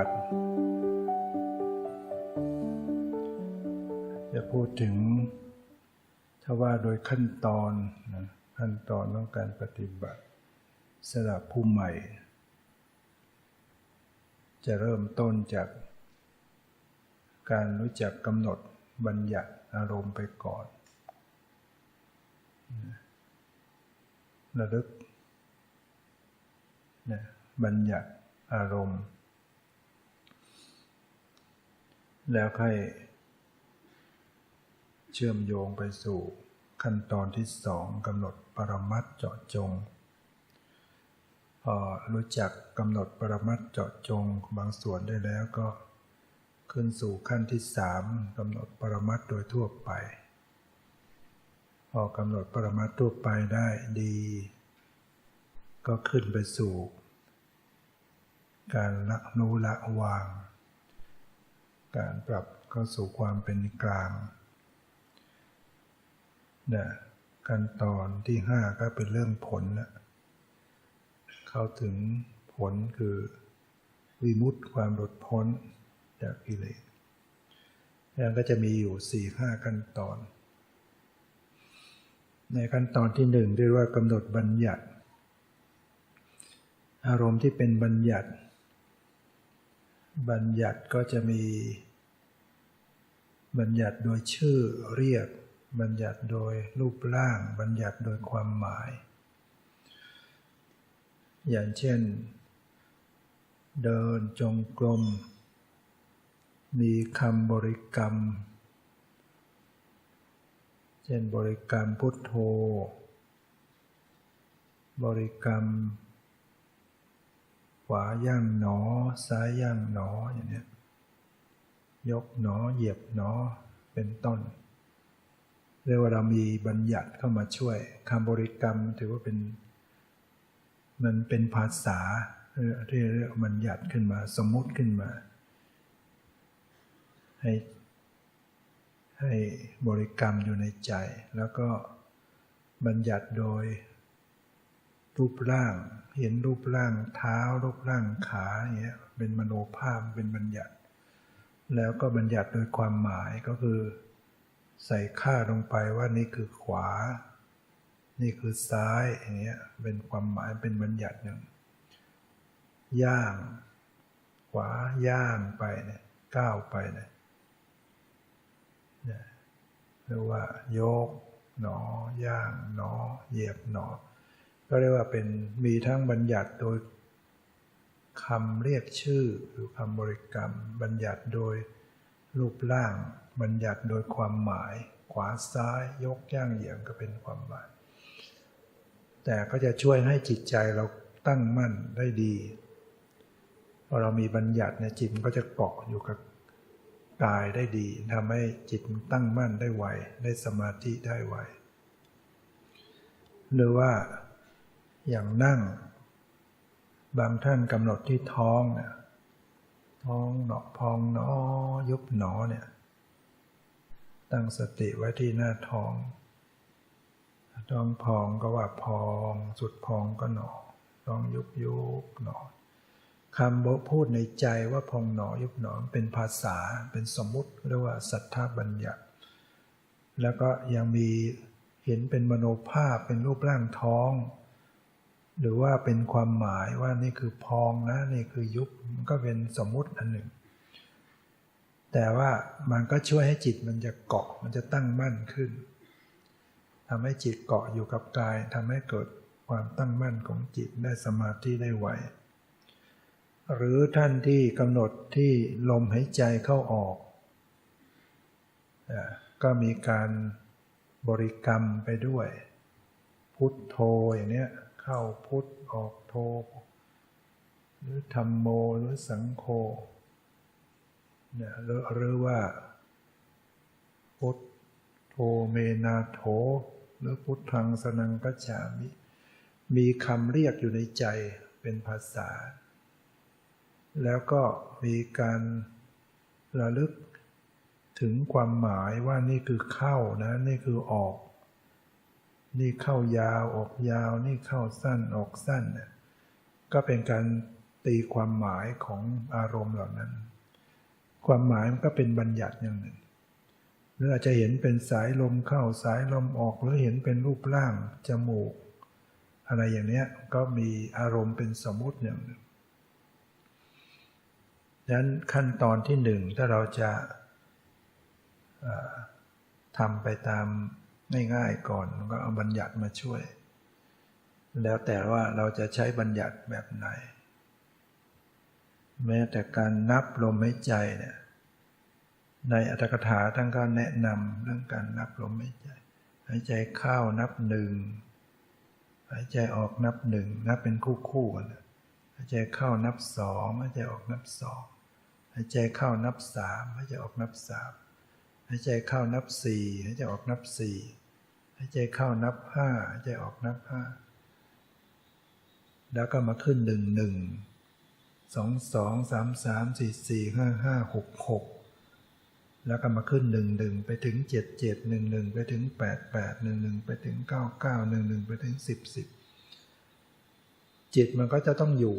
ัติ จะพูดถึง ถ้าว่าโดยขั้นตอนนะขั้นตอนของการปฏิบัติสำหรับผู้ใหม่ จะเริ่มต้นจาก การรู้จักกำหนดบัญญัติอารมณ์ไปก่อนระลึกนะบัญญัติอารมณ์ แล้วค่อยเชื่อมโยงไปสู่ขั้นตอนที่สองกำหนดปรมัตเจาะจง พอรู้จักกำหนดปรมัตเจาะจงบางส่วนได้แล้วก็ขึ้นสู่ขั้นที่สามกำหนดปรมัตโดยทั่วไป พอกำหนดปรมัตทั่วไปได้ดี ก็ขึ้นไปสู่ การละนูละวาง การปรับเข้าสู่ความเป็นกลางนะขั้นตอนที่ห้าก็เป็นเรื่องผลนะเข้าถึงผลคือวิมุตติความหลุดพ้นจากกิเลสแล้วก็จะมีอยู่สี่ห้าขั้นตอน ในขั้นตอนที่หนึ่งเรียกว่ากำหนดบัญญัติ อารมณ์ที่เป็นบัญญัติ บัญญัติก็จะมี บัญญัติโดยชื่อเรียก บัญญัติโดยรูปร่าง บัญญัติโดยความหมาย อย่างเช่น เดินจงกรม มีคำบริกรรม เช่นบริกรรมพุทโธ บริกรรมาย่างหนอ ซ้ายย่างหนออย่างนี้ยกหนอเหยียบหนอเป็นต้นเรียกว่าเรามีบัญญัติเข้ามาช่วยคำบริกรรมถือว่าเป็น มันเป็นภาษาที่เรียกบัญญัติขึ้นมา สมมุติขึ้นมา ให้ให้บริกรรมอยู่ในใจ แล้วก็บัญญัติโดยรูปร่าง เห็นรูปร่างเท้ารูปร่างขาอย่างเงี้ยเป็นมโนภาพเป็นบัญญัติ แล้วก็บัญญัติโดยความหมายก็คือ ใส่ค่าลงไปว่านี่คือขวา นี่คือซ้ายอย่างเงี้ยเป็นความหมายเป็นบัญญัติหนึ่งย่าง ขวาย่างไปเนี่ยก้าวไปเนี่ยเรียกว่าโยกหนอย่างหนอเหยียบหนอ ก็เรียกว่าเป็นมีทั้งบัญญัติโดยคำเรียกชื่อหรือคำบริกรรม บัญญัติโดยรูปร่าง บัญญัติโดยความหมาย ขวาซ้ายยกย่างเหยียงก็เป็นความหมาย แต่ก็จะช่วยให้จิตใจเราตั้งมั่นได้ดีพอเรามีบัญญัติเนี่ยจิตมันก็จะเกาะอยู่กับกายได้ดีทำให้จิตตั้งมั่นได้ไวได้สมาธิได้ไวหรือว่า อย่างนั่ง บางท่านกำหนดที่ท้องเนี่ยท้องหนอพองหนอยุบหนอเนี่ย ตั้งสติไว้ที่หน้าท้องท้องพองก็ว่าพอง สุดพองก็หนอท้องยุบยุบหนอคำบอกพูดในใจว่าพองหนอยุบหนอเป็นภาษาเป็นสมมุติเรียกว่าสัทธาบัญญัติ แล้วก็ยังมีเห็นเป็นมโนภาพเป็นรูปร่างท้อง หรือว่าเป็นความหมายว่านี่คือพองนะนี่คือยุบมันก็เป็นสมมุติอันหนึ่ง แต่ว่ามันก็ช่วยให้จิตมันจะเกาะมันจะตั้งมั่นขึ้นทำให้จิตเกาะอยู่กับกายทำให้เกิดความตั้งมั่นของจิตได้สมาธิได้ไวหรือท่านที่กำหนดที่ลมหายใจเข้าออก ก็มีการบริกรรมไปด้วย พุทโธอย่างนี้ เข้าพุทธออกโธหรือธรรมโมหรือสังโฆเนี่ยหรือว่า พุทธโธเมนาโถ หรือพุทธังสนังกัจฉามิ มีคำเรียกอยู่ในใจเป็นภาษา แล้วก็มีการระลึกถึงความหมายว่านี่คือเข้านะ นี่คือออก นี่เข้ายาวออกยาว นี่เข้าสั้นออกสั้นเนี่ยก็เป็นการตีความหมายของอารมณ์เหล่านั้น ความหมายมันก็เป็นบัญญัติอย่างหนึ่ง หรืออาจจะเห็นเป็นสายลมเข้าสายลมออก หรือเห็นเป็นรูปร่างจมูก อะไรอย่างเนี้ยก็มีอารมณ์เป็นสมมุติอย่างหนึ่งดังนั้นขั้นตอนที่หนึ่งถ้าเราจะทำไปตาม ง่ายๆก่อนก็เอาบัญญัติมาช่วย แล้วแต่ว่าเราจะใช้บัญญัติแบบไหน แม้แต่การนับลมหายใจเนี่ยในอัตถกถาท่านก็แนะนำเรื่องการนับลมหายใจ หายใจเข้านับหนึ่งหายใจออกนับหนึ่งนับเป็นคู่คู่กันหายใจเข้านับสองหายใจออกนับสองหายใจเข้านับสามหายใจออกนับสามหายใจเข้านับสี่หายใจออกนับสี่ หายใจเข้านับห้าหายใจออกนับห้าแล้วก็มาขึ้นหนึ่งหนึ่งสองสองสามสามสี่สี่ห้าห้าหกหกแล้วก็มาขึ้นหนึ่งหนึ่งไปถึงเจ็ดเจ็ดหนึ่งหนึ่งไปถึงแปดแปดหนึ่งหนึ่งไปถึงเก้าเก้าหนึ่งหนึ่งไปถึงสิบสิบจิตมันก็จะต้องอยู่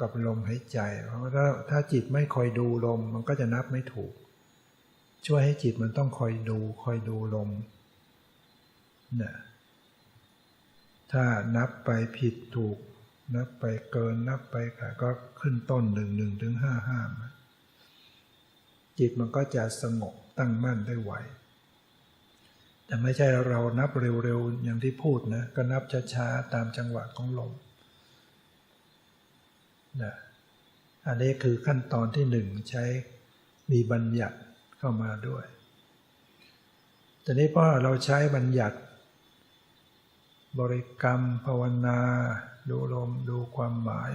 กับลมหายใจ เพราะถ้าถ้าจิตไม่คอยดูลมมันก็จะนับไม่ถูก ช่วยให้จิตมันต้องคอยดูคอยดูลม นะถ้านับไปผิดถูก นับไปเกินนับไปขาก็ขึ้นต้นหนึ่งหนึ่งถึงห้าห้าจิตมันก็จะสงบตั้งมั่นได้ไวแต่ไม่ใช่เรานับเร็วๆ อย่างที่พูดนะ ก็นับช้าๆ ตามจังหวะของลมนะอันนี้คือขั้นตอนที่หนึ่งใช้มีบัญญัติเข้ามาด้วย แต่นี้พอเราใช้บัญญัติ บริกรรมภาวนา ดูลมดูความหมาย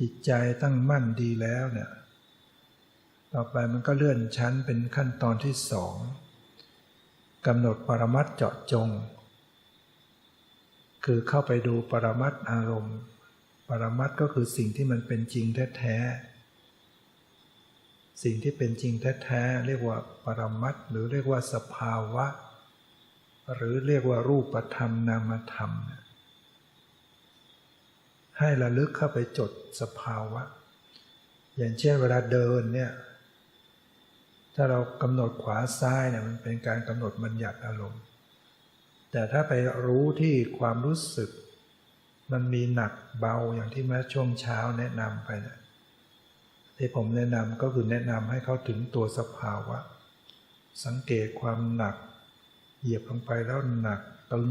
จิตใจตั้งมั่นดีแล้วเนี่ยต่อไปมันก็เลื่อนชั้นเป็นขั้นตอนที่สองกำหนดปรมัตเจาะจง คือเข้าไปดูปรมัตอารมณ์ ปรมัตก็คือสิ่งที่มันเป็นจริงแท้ๆสิ่งที่เป็นจริงแท้ๆเรียกว่าปรมัตหรือเรียกว่าสภาวะ หรือเรียกว่ารูปธรรมนามธรรม ให้ระลึกเข้าไปจดสภาวะ อย่างเช่นเวลาเดินเนี่ย ถ้าเรากำหนดขวาซ้ายเนี่ยมันเป็นการกำหนดบัญญัติอารมณ์ แต่ถ้าไปรู้ที่ความรู้สึก มันมีหนักเบาอย่างที่เมื่อช่วงเช้าแนะนำไปเนะที่ผมแนะนำก็คือแนะนำให้เขาถึงตัวสภาวะ สังเกตความหนัก เหยียบลงไปแล้วหนักตึง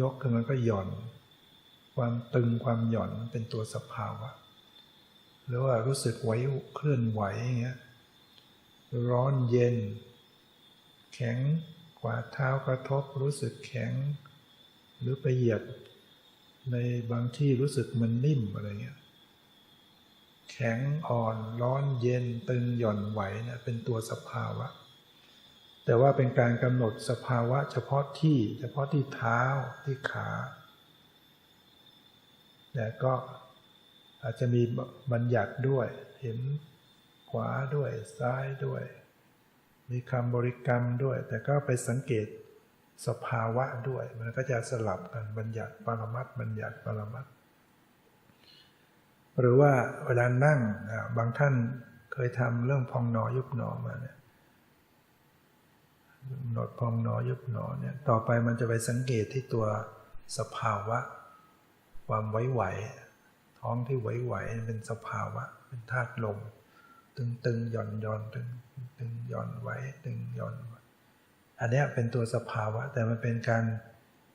ยกขึ้นมันก็หย่อน ความตึงความหย่อนเป็นตัวสภาวะ หรือว่ารู้สึกไหวเคลื่อนไหวอย่างเงี้ยร้อนเย็น แข็งกว่าเท้ากระทบรู้สึกแข็ง หรือไปเหยียบในบางที่รู้สึกมันนิ่มอะไรเงี้ยแข็งอ่อนร้อนเย็นตึงหย่อนไหวนะเป็นตัวสภาวะ แต่ว่าเป็นการกำหนดสภาวะเฉพาะที่ เฉพาะที่เท้าที่ขาแต่ก็อาจจะมีบัญญัติด้วย เห็นขวาด้วยซ้ายด้วย มีคำบริกรรมด้วย แต่ก็ไปสังเกตสภาวะด้วย มันก็จะสลับกันบัญญัติปรมัตบัญญัติปรมัตหรือว่าเวลานั่งบางท่านเคยทำเรื่องพองหนอยุบหนอมาเนี่ย หนดพองหนอยุบหนอเนี่ยต่อไปมันจะไปสังเกตที่ตัวสภาวะ ความไหวๆท้องที่ไหวๆเป็นสภาวะ เป็นธาตุลมตึงตึงหย่อนหย่อนตึงตึงหย่อนไหวตึงหย่อน อันนี้เป็นตัวสภาวะ แต่มันเป็นการ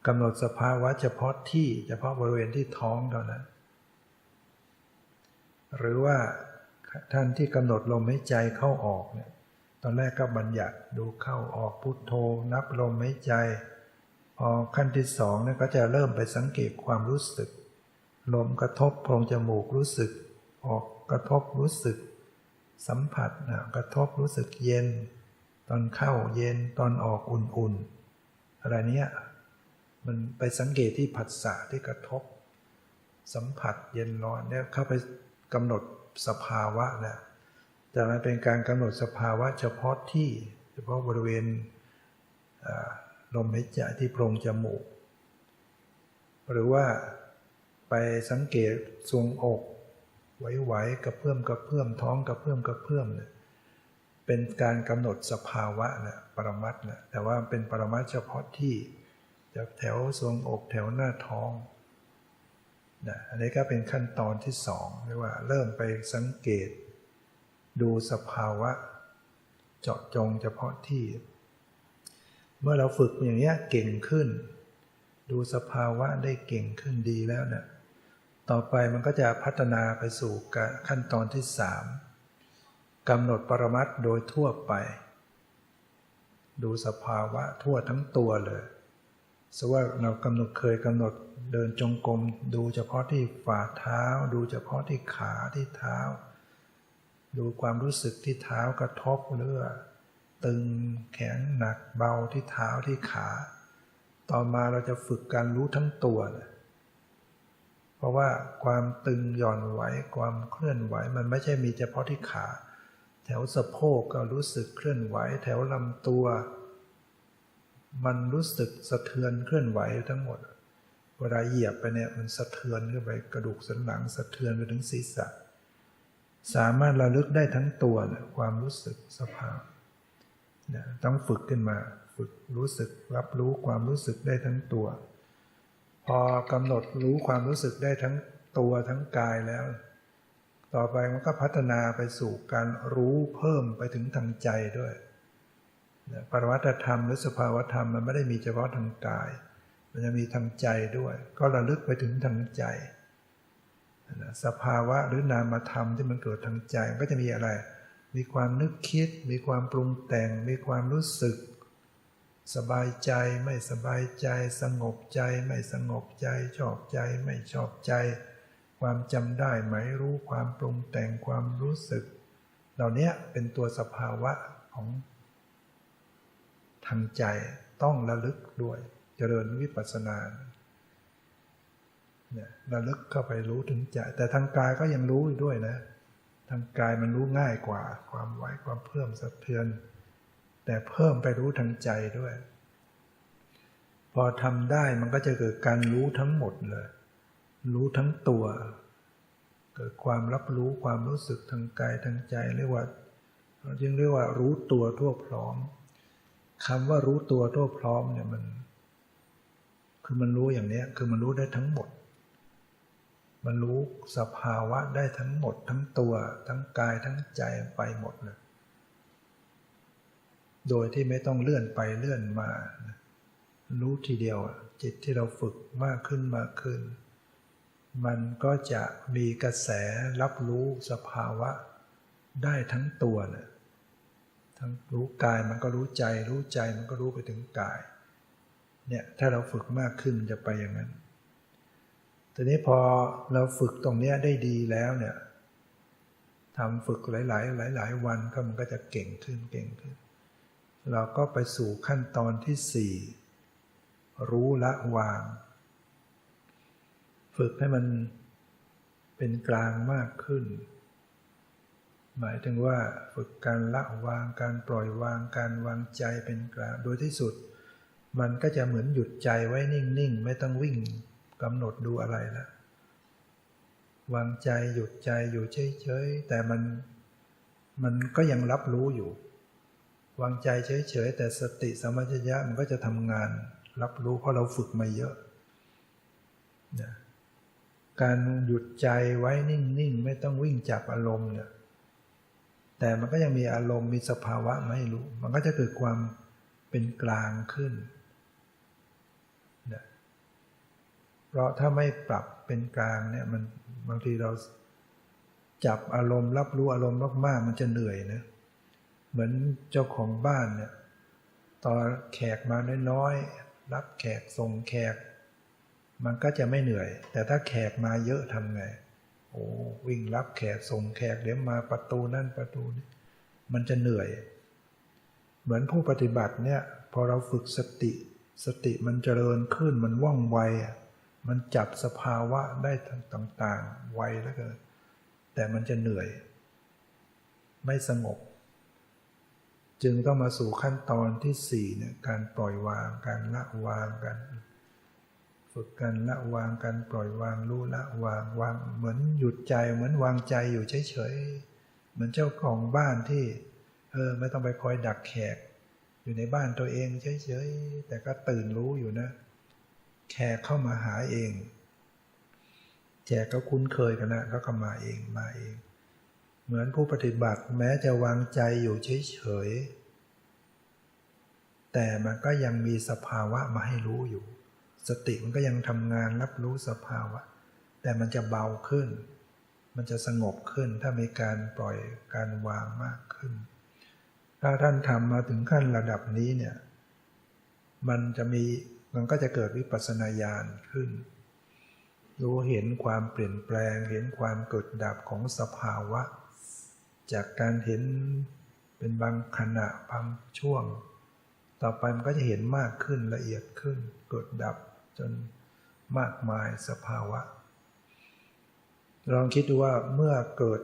กำหนดสภาวะ เฉพาะที่เฉพาะบริเวณที่ท้องเท่านั้น หรือว่าท่านที่กำหนดลมหายใจเข้าออกเนี่ย อนแรกก็บัญญัติดูเข้าออกพุทโธ นับลมหายใจ พอขั้นที่สองเนี่ยก็จะเริ่มไปสังเกตความรู้สึก ลมกระทบโพรงจมูกรู้สึก ออกกระทบรู้สึก สัมผัสนะกระทบรู้สึกเย็น ตอนเข้าเย็นตอนออกอุ่นๆอะไรเนี้ยมันไปสังเกตที่ผัสสะที่กระทบ สัมผัสเย็นร้อนเนี่ยเข้าไปกำหนดสภาวะนะ แต่มันเป็นการกำหนดสภาวะเฉพาะที่เฉพาะบริเวณลมหายใจที่โพรงจมูก หรือว่าไปสังเกตทรวงอกไหวๆกระเพื่อมกระเพื่อมท้องกระเพื่อมกระเพื่อมเนี่ยเป็นการกำหนดสภาวะนะปรมัตนะแต่ว่าเป็นปรมัตเฉพาะที่จากแถวทรวงอกแถวหน้าท้องนะอันนี้ก็เป็นขั้นตอนที่สองเรียกว่าเริ่มไปสังเกต ดูสภาวะ เจาะจงเฉพาะที่ เมื่อเราฝึกอย่างนี้เก่งขึ้น ดูสภาวะได้เก่งขึ้นดีแล้วเนะี่ยต่อไปมันก็จะพัฒนาไปสู่ขั้นตอนที่สามกำหนดปรมัตโดยทั่วไป ดูสภาวะทั่วทั้งตัวเลยสว่าเรากำหนดเคยกำหนดเดินจงกรมดูเฉพาะที่ฝ่าเท้า ดูเฉพาะที่ขาที่เท้า ดูความรู้สึกที่เท้ากระทบเลือตึงแข็งหนักเบาที่เท้าที่ขา ต่อมาเราจะฝึกการรู้ทั้งตัวเลยเพราะว่าความตึงหย่อนไหวความเคลื่อนไหวมันไม่ใช่มีเฉพาะที่ขา แถวสะโพกก็รู้สึกเคลื่อนไหว แถวลำตัว มันรู้สึกสะเทือนเคลื่อนไหวทั้งหมด เวลาเหยียบไปเนี่ยมันสะเทือนขึ้นไปกระดูกสันหลังสะเทือนไปถึงศีรษะ สามารถระลึกได้ทั้งตัวเลยความรู้สึกสภาพนี่ยต้องฝึกขึ้นมาฝึกรู้สึกรับรู้ความรู้สึกได้ทั้งตัว พอกำหนดรู้ความรู้สึกได้ทั้งตัวทั้งกายแล้ว ต่อไปมันก็พัฒนาไปสู่การรู้เพิ่มไปถึงทางใจด้วยปรวัตธรรมหรือสภาวธรรมมันไม่ได้มีเฉพาะทางกาย มันจะมีทางใจด้วย ก็ระลึกไปถึงทางใจ สภาวะหรือนามธรรมที่มันเกิดทางใจก็จะมีอะไร มีความนึกคิด มีความปรุงแต่ง มีความรู้สึก สบายใจไม่สบายใจ สงบใจไม่สงบใจ ชอบใจไม่ชอบใจ ความจำได้ไหมรู้ความปรุงแต่งความรู้สึก เหล่านี้เป็นตัวสภาวะของทางใจต้องระลึกด้วย เจริญวิปัสสนา เนี่ยระลึกเข้าไปรู้ถึงใจ แต่ทางกายก็ยังรู้ด้วยนะ ทางกายมันรู้ง่ายกว่า ความไหวความเพิ่มสะเทือน แต่เพิ่มไปรู้ทางใจด้วย พอทำได้มันก็จะเกิดการรู้ทั้งหมดเลย รู้ทั้งตัว เกิดความรับรู้ความรู้สึกทางกายทางใจเรียกว่าจึงเรียกว่ารู้ตัวทั่วพร้อมคำว่ารู้ตัวทั่วพร้อมเนี่ยมัน คือมันรู้อย่างนี้คือมันรู้ได้ทั้งหมด มันรู้สภาวะได้ทั้งหมดทั้งตัว ทั้งกายทั้งใจไปหมดเลยโดยที่ไม่ต้องเลื่อนไปเลื่อนมา รู้ทีเดียวจิตที่เราฝึกมากขึ้นมากขึ้น มันก็จะมีกระแสรับรู้สภาวะได้ทั้งตัวเนะทั้งรู้กายมันก็รู้ใจ รู้ใจมันก็รู้ไปถึงกายเนี่ยถ้าเราฝึกมากขึ้นจะไปอย่างนั้น ทีนี้พอเราฝึกตรงนี้ได้ดีแล้วเนี่ยทำฝึกหลาย ๆ หลาย ๆ วันก็มันก็จะเก่งขึ้นเก่งขึ้น เราก็ไปสู่ขั้นตอนที่สี่รู้ละวาง ฝึกให้มันเป็นกลางมากขึ้น หมายถึงว่าฝึกการละวางการปล่อยวางการวางใจเป็นกลาง โดยที่สุด มันก็จะเหมือนหยุดใจไว้นิ่ง ๆ ไม่ต้องวิ่ง กำหนดดูอะไรล้วางใจหยุดใจอยู่เฉยๆแต่มันมันก็ยังรับรู้อยู่ วางใจเฉยๆแต่สติสมัญญะมันก็จะทำงาน รับรู้เพราะเราฝึกมาเยอะนะการหยุดใจไว้นิ่งๆ ไม่ต้องวิ่งจับอารมณ์เนี่ยแต่มันก็ยังมีอารมณ์มีสภาวะไม่รู้ มันก็จะเกิดความเป็นกลางขึ้นนะ เพราะถ้าไม่ปรับเป็นกลางเนี่ยมันบางทีเราจับอารมณ์ รับรู้อารมณ์มากๆมันจะเหนื่อยนะเหมือนเจ้าของบ้านเนี่ยตอนแขกมาน้อยๆรับแขกส่งแขก มันก็จะไม่เหนื่อย แต่ถ้าแขกมาเยอะทำไงโอ้วิ่งรับแขกส่งแขกเดี๋ยวมาประตูนั่นประตูนี้มันจะเหนื่อย เหมือนผู้ปฏิบัติเนี่ย พอเราฝึกสติ สติมันเจริญขึ้นมันว่องไว มันจับสภาวะได้ต่าง ๆ ไวแล้วก็แต่มันจะเหนื่อย ไม่สงบ จึงต้องมาสู่ขั้นตอนที่สี่เนี่ยการปล่อยวาง การละวางกันฝึกกันละวางกันปล่อยวางรู้ละวางวางเหมือนหยุดใจเหมือนวางใจอยู่เฉยๆเหมือนเจ้าของบ้านที่เออไม่ต้องไปคอยดักแขก อยู่ในบ้านตัวเองเฉยๆแต่ก็ตื่นรู้อยู่นะ แขกเข้ามาหาเองแขกก็คุ้นเคยกันนะก็ก็มาเองมาเอง เหมือนผู้ปฏิบัติแม้จะวางใจอยู่เฉยๆแต่มันก็ยังมีสภาวะมาให้รู้อยู่ สติมันก็ยังทำงานรับรู้สภาวะ แต่มันจะเบาขึ้น มันจะสงบขึ้นถ้ามีการปล่อยการวางมากขึ้น ถ้าท่านทำมาถึงขั้นระดับนี้เนี่ยมันจะมี มันก็จะเกิดวิปัสสนาญาณขึ้น รู้เห็นความเปลี่ยนแปลง เห็นความเกิดดับของสภาวะ จากการเห็นเป็นบางขณะบางช่วง ต่อไปมันก็จะเห็นมากขึ้นละเอียดขึ้น เกิดดับจนมากมายสภาวะ ลองคิดดูว่าเมื่อเกิด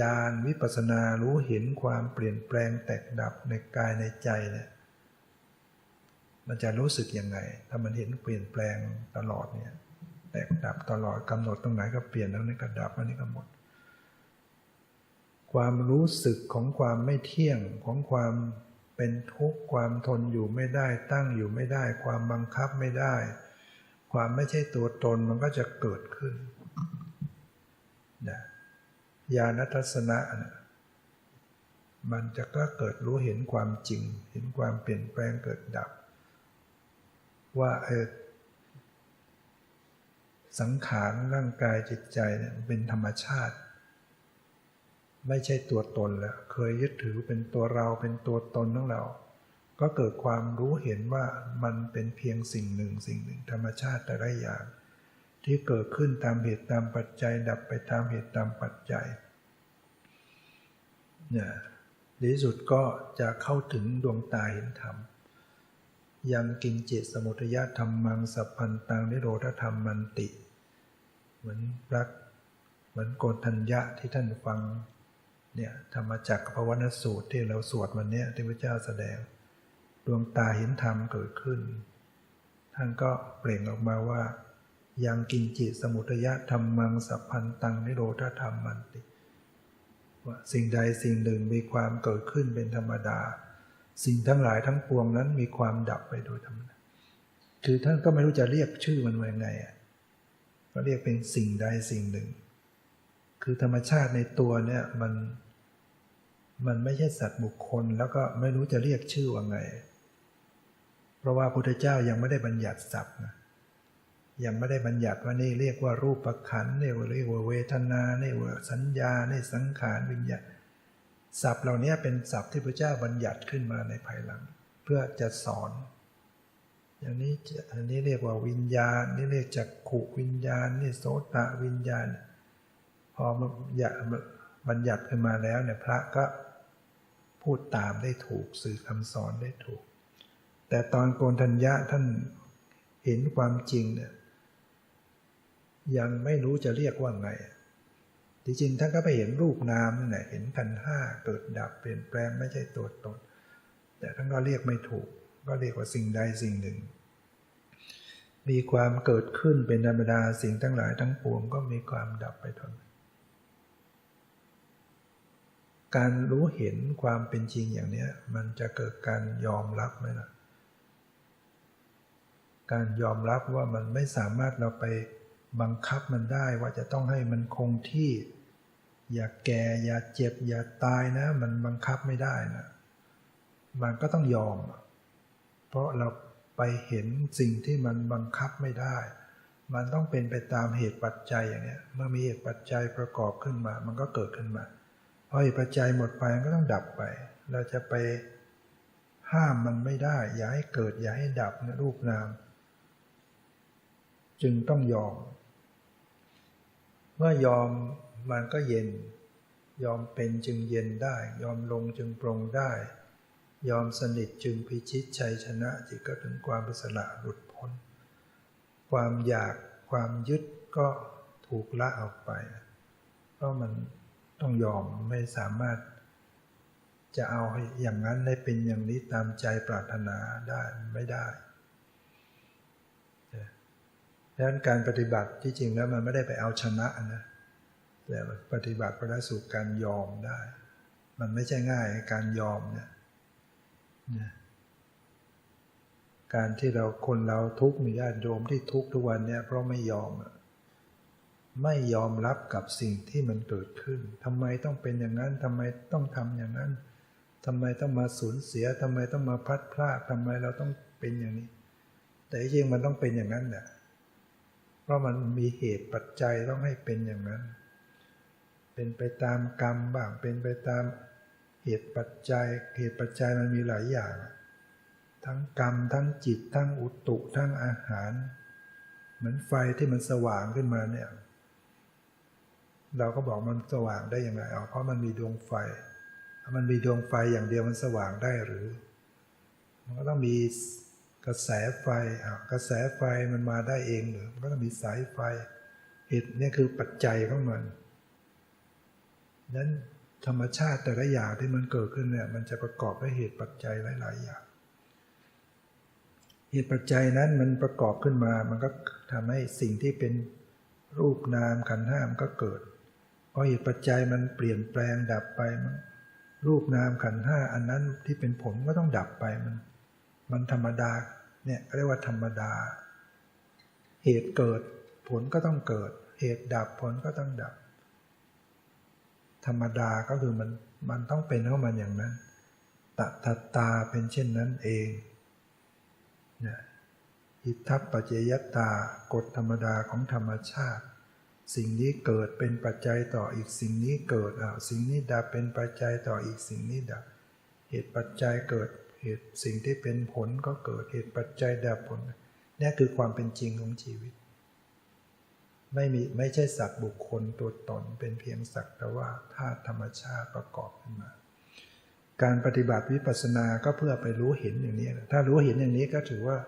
ญาณวิปัสนารู้เห็นความเปลี่ยนแปลงแตกดับในกายในใจเนี่ย มันจะรู้สึกยังไง ถ้ามันเห็นเปลี่ยนแปลงตลอดเนี่ยแตกดับตลอดกำหนดตรงไหนก็เปลี่ยนแล้วนี่ก็ดับอันนี้ก็หมด ความรู้สึกของความไม่เที่ยงของความเป็นทุกข์ความทนอยู่ไม่ได้ตั้งอยู่ไม่ได้ ความบังคับไม่ได้ ความไม่ใช่ตัวตนมันก็จะเกิดขึ้นนะญาณทัศนะนะมันจะก็เกิดรู้เห็นความจริง เห็นความเปลี่ยนแปลงเกิดดับ ว่าเออสังขารร่างกายจิตใจเนี่ยเป็นธรรมชาติ ไม่ใช่ตัวตนแล้วเคยยึดถือเป็นตัวเราเป็นตัวตนของเรา ก็เกิดความรู้เห็นว่ามันเป็นเพียงสิ่งหนึ่งสิ่งหนึ่ง ธรรมชาติแต่ละอย่าง ที่เกิดขึ้นตามเหตุตามปัจจัย ดับไปตามเหตุตามปัจจัยเนี่ยที่สุดก็จะเข้าถึงดวงตาเห็นธรรม ยังกินจิตสมุทยธรรมมังสัพพันตังนิโรธธรรมมันติ เหมือนรักเหมือนโกนทัญญะที่ท่านฟังเนี่ยธรรมจักรภวนสูตรที่เราสวดวันนี้ที่พระเจ้าแสดง ดวงตาเห็นธรรมเกิดขึ้น ท่านก็เปล่งออกมาว่า ยังกินจิตสมุทยะธรรมังสัพพันตังนิโรธธรรมมันติว่าสิ่งใดสิ่งหนึ่งมีความเกิดขึ้นเป็นธรรมดา สิ่งทั้งหลายทั้งปวงนั้นมีความดับไปโดยธรรมดาคือท่านก็ไม่รู้จะเรียกชื่อมันว่าไงอะก็เรียกเป็นสิ่งใดสิ่งหนึ่ง คือธรรมชาติในตัวเนี่ยมันมันไม่ใช่สัตว์บุคคล แล้วก็ไม่รู้จะเรียกชื่อว่าไง เพราะว่าพุทธเจ้ายังไม่ได้บัญญัติศัพท์นะยังไม่ได้บัญญัติว่านี่เรียกว่ารูปประคันนี่เรียกว่าเวทนานี่ว่าสัญญานี่สังขารวิญญาณ ศัพท์เหล่านี้เป็นศัพท์ที่พระเจ้าบัญญัติขึ้นมาในภายหลัง เพื่อจะสอน อย่างนี้อันนี้เรียกว่าวิญญาณนี่เรียกจักขุวิญญาณนี่โสตะวิญญาณ พอมันยาบัญญัติขึ้นมาแล้วเนี่ยพระก็พูดตามได้ถูกสื่อคำสอนได้ถูก แต่ตอนโกนทัญญะท่านเห็นความจริงเนี่ยยังไม่รู้จะเรียกว่าไง จริงท่านก็ไปเห็นรูปนามนั่นแหละเห็นขันห้าเกิดดับเปลี่ยนแปลงไม่ใช่ตัวตนแต่ท่านก็เรียกไม่ถูก ก็เรียกว่าสิ่งใดสิ่งหนึ่ง มีความเกิดขึ้นเป็นธรรมดาสิ่งทั้งหลายทั้งปวงก็มีความดับไปทนการรู้เห็นความเป็นจริงอย่างนี้มันจะเกิดการยอมรับไหมล่ะ การยอมรับว่ามันไม่สามารถเราไป บังคับมันได้ว่าจะต้องให้มันคงที่ อย่าแก่ อย่าเจ็บ อย่าตายนะ มันบังคับไม่ได้นะมันก็ต้องยอม เพราะเราไปเห็นสิ่งที่มันบังคับไม่ได้ มันต้องเป็นไปตามเหตุปัจจัยอย่างนี้เมื่อมีเหตุปัจจัยประกอบขึ้นมา มันก็เกิดขึ้นมาพอเหตุปัจจัยหมดไปมันก็ต้องดับไป เราจะไปห้ามมันไม่ได้ อย่าให้เกิดอย่าให้ดับนะรูปนาม จึงต้องยอม มื่อยอมมันก็เย็น ยอมเป็นจึงเย็นได้ ยอมลงจึงปรงได้ ยอมสนิทจึงพิชิตชัยชนะจิตก็ถึงความปิสละหลุดพ้น ความอยากความยึดก็ถูกละออกไป เพราะมันต้องยอมไม่สามารถ จะเอาอย่างนั้นได้เป็นอย่างนี้ตามใจปรารถนาได้ไม่ได้ ดังนั้นการปฏิบัติที่จริงแล้วมันไม่ได้ไปเอาชนะนะแต่ปฏิบัติไปสู่การยอมได้ มันไม่ใช่ง่ายการยอมเนี่ยการที่เราคนเราทุกข์มีญาติโยมที่ทุกข์ทุกวันเนี่ยเพราะไม่ยอมไม่ยอมรับกับสิ่งที่มันเกิดขึ้นทำไมต้องเป็นอย่างนั้นทำไมต้องทำอย่างนั้นทำไมต้องมาสูญเสียทำไมต้องมาพัดพลาดทำไมเราต้องเป็นอย่างนี้ แต่จริงมันต้องเป็นอย่างนั้นแหละ เพราะมันมีเหตุปัจจัยต้องให้เป็นอย่างนั้น เป็นไปตามกรรมบ้าง เป็นไปตามเหตุปัจจัย เหตุปัจจัยมันมีหลายอย่าง ทั้งกรรม ทั้งจิต ทั้งอุตุทั้งอาหาร เหมือนไฟที่มันสว่างขึ้นมาเนี่ย เราก็บอกมันสว่างได้ยังไงเอาเพราะมันมีดวงไฟ ถ้ามันมีดวงไฟอย่างเดียวมันสว่างได้หรือ มันก็ต้องมี กระแสไฟกระแสไฟมันมาได้เองหรือมันก็ต้องมีสายไฟเหตุนี่คือปัจจัยของมันนั้นธรรมชาติแต่ละอย่างที่มันเกิดขึ้นเนี่ย มันจะประกอบด้วยเหตุปัจจัยหลาย ๆ อย่าง เหตุปัจจัยนั้นมันประกอบขึ้นมา มันก็ทำให้สิ่งที่เป็นรูปนามขันธ์ห้ามก็เกิดพอเหตุปัจจัยมันเปลี่ยนแปลงดับไป รูปนามขันธ์ห้าอันนั้นที่เป็นผลก็ต้องดับไปมัน มันธรรมดาเนี่ยเรียกว่าธรรมดา เหตุเกิดผลก็ต้องเกิด เหตุดับผลก็ต้องดับ ธรรมดาก็คือมันมันต้องเป็นข้ามันอย่างนั้นตตาตาเป็นเช่นนั้นเองนะอิทัปปัจจยตากฎธรรมดาของธรรมชาติ สิ่งนี้เกิดเป็นปัจจัยต่ออีกสิ่งนี้เกิดอ่าสิ่งนี้ดับเป็นปัจจัยต่ออีกสิ่งนี้ดับ เหตุปัจจัยเกิด เหตุสิ่งที่เป็นผลก็เกิดเหตุปัจจัยดับผลนี่คือความเป็นจริงของชีวิต ไม่มีไม่ใช่สักบุคคลตัวตนเป็นเพียงสักแต่ว่าธาตุธรรมชาติประกอบขึ้นมา การปฏิบัติวิปัสสนาก็เพื่อไปรู้เห็นอย่างนี้ ถ้ารู้เห็นอย่างนี้ก็ถือว่า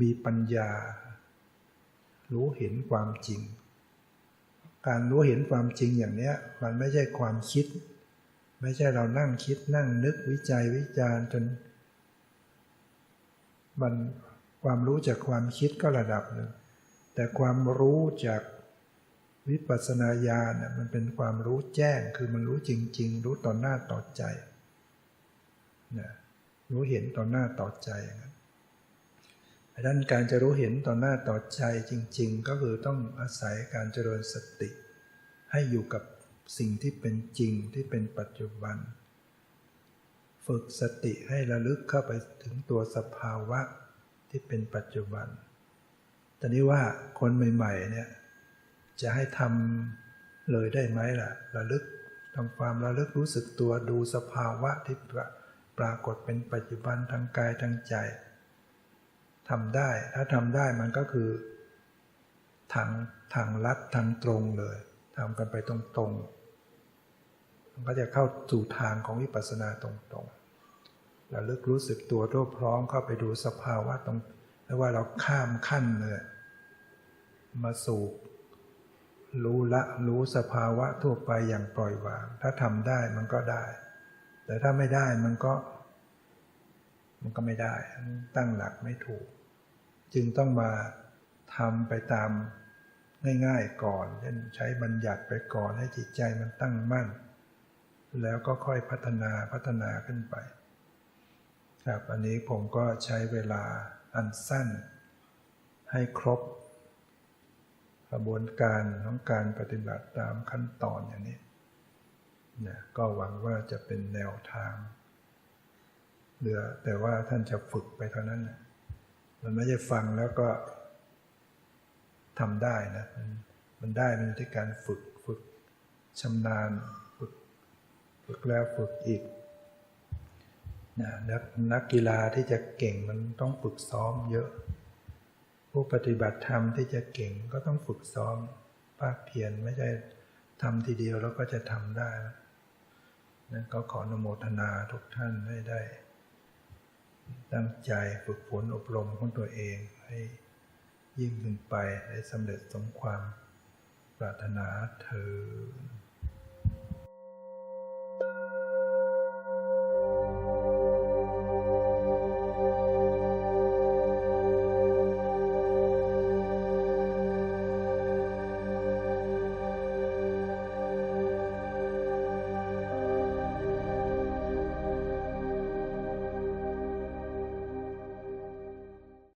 มีปัญญา รู้เห็นความจริง การรู้เห็นความจริงอย่างนี้มันไม่ใช่ความคิด ไม่ใช่เรานั่งคิดนั่งนึกวิจัยวิจารณ์จน มันความรู้จากความคิดก็ระดับหนึ่งแต่ความรู้จากวิปัสสนาญาณมันเป็นความรู้แจ้งคือมันรู้จริง ๆ รู้ต่อหน้าต่อใจนะรู้เห็นต่อหน้าต่อใจอย่านั้นดังนั้นการจะรู้เห็นต่อหน้าต่อใจจริง ๆ ก็คือต้องอาศัยการเจริญสติ ให้อยู่กับสิ่งที่เป็นจริงที่เป็นปัจจุบัน ฝึกสติให้ระลึกเข้าไปถึงตัวสภาวะที่เป็นปัจจุบันตอนนี้ว่าคนใหม่ๆเนี่ยจะให้ทำเลยได้ไหมล่ะ ระลึกทำความระลึกรู้สึกตัวดูสภาวะที่ปรากฏเป็นปัจจุบันทางกายทางใจทำได้ ถ้าทำได้มันก็คือทางทางลัดทางตรงเลยทำกันไปตรงๆมันก็จะเข้าสู่ทางของวิปัสสนาตรงๆ แล้วลึกรู้สึกตัวทั่วพร้อมเข้าไปดูสภาวะตรงไม่ว่าเราข้ามขั้นเลยมาสู่รู้ละรู้สภาวะทั่วไปอย่างปล่อยวาง ถ้าทำได้มันก็ได้ แต่ถ้าไม่ได้มันก็ มันก็ไม่ได้ ตั้งหลักไม่ถูก จึงต้องมาทำไปตามง่ายๆก่อนเช่นใช้บัญญัติไปก่อนให้จิตใจมันตั้งมั่น แล้วก็ค่อยพัฒนาพัฒนาขึ้นไป ครับอันนี้ผมก็ใช้เวลาอันสั้น ให้ครบกระบวนการของการปฏิบัติตามขั้นตอนอย่างนี้นะก็หวังว่าจะเป็นแนวทางเหลือแต่ว่าท่านจะฝึกไปเท่านั้นนะมันไม่ใช่ฟังแล้วก็ทำได้นะ มันมันได้มันที่การฝึกฝึกชำนาญฝึก ฝึกแล้วฝึกอีก นะนักนักกีฬาที่จะเก่งมันต้องฝึกซ้อมเยอะ ผู้ปฏิบัติธรรมที่จะเก่งก็ต้องฝึกซ้อมภาคเพียรไม่ใช่ทำทีเดียวแล้วก็จะทำได้นั้นก็ขออนุโมทนาทุกท่านให้ได้ ตั้งใจฝึกฝนอบรมของตัวเองให้ยิ่งขึ้นไปให้สำเร็จสมความปรารถนาเธอ